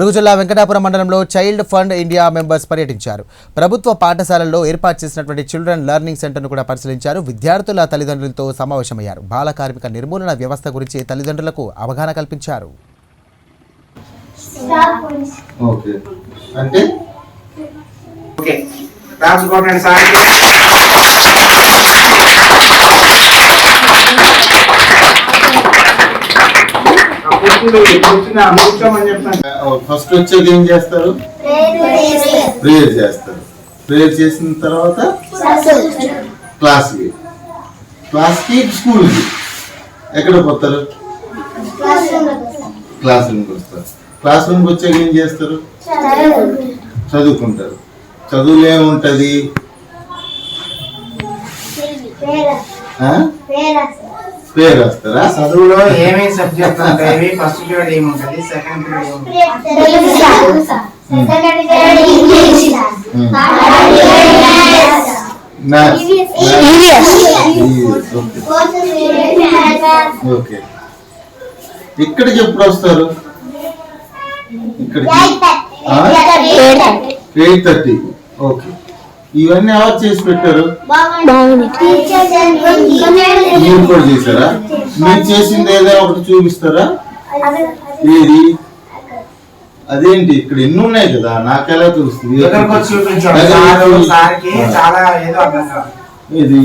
ములుగు జిల్లా వెంకటాపురం మండలంలో child fund India members పర్యటించారు. ప్రభుత్వ పాఠశాలల్లో ఏర్పాటు చేసినటువంటి చిల్డ్రన్ లెర్నింగ్ సెంటర్ను కూడా పరిశీలించారు. విద్యార్థుల తల్లిదండ్రులతో సమావేశమయ్యారు. బాల కార్మిక నిర్మూలన వ్యవస్థ గురించి తల్లిదండ్రులకు అవగాహన కల్పించారు. ఓకే. ఫస్ట్ వచ్చేది ఏం చేస్తారు? ప్రేయర్ చేస్తారు. ప్రేయర్ చేసిన తర్వాత క్లాస్కి క్లాస్కి స్కూల్కి ఎక్కడ పోతారు? క్లాస్ రూమ్కి వస్తారు. క్లాస్ రూమ్కి వచ్చాక ఏం చేస్తారు? చదువుకుంటారు. చదువులో ఏముంటుంది? పేరు వస్తారా చదువులో ఏమేమి సబ్జెక్ట్ ఉంటాయి? ఫస్ట్ పీరియడ్ ఏముంటది? Second period okay. ఇక్కడికి ఎప్పుడు వస్తారు? ఇక్కడికి? Eight thirty. ఓకే. ఇవన్నీ ఎవరు చేసి పెట్టారు? మీరు కూడా చేశారా? మీరు చేసింది ఏదైనా ఒకటి చూపిస్తారా? ఏది? అదేంటి? ఇక్కడ ఎన్ని ఉన్నాయి కదా? నాకెలా తెలుస్తుంది? ఇది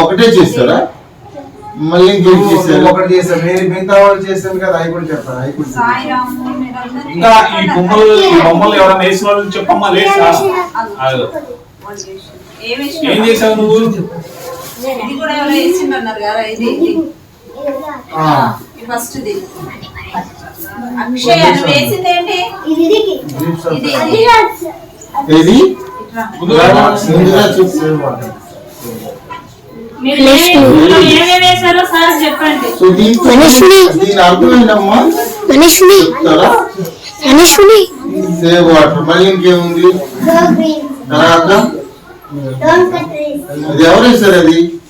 ఒకటే చేస్తారా? మళ్ళీ ఇంకేం చేశారు? ఒకటి చేశారు మీరు మిగతా వాళ్ళు చేశారు కదా అవి కూడా చెప్పారు అవి కూడా. ఇంకా ఈ బొమ్మలు ఈ బొమ్మలు ఎవరైనా వేసిన వాళ్ళు చెప్పమ్మా ఆగు. ఏం చేసావు నువ్వు? ఇది కూడా ఎవరో వేసిందన్నారు కదా ఇది? ఇది. ఫస్ట్ ఇది అక్షయ్ అని వేసింది ఏంటి? ఇది. అంటారు. ఇది. మనుషుని. మనుషుని. మనుషుని. Save water. మళ్ళీ ఇంకేముంది? తర్వాత? అది అది?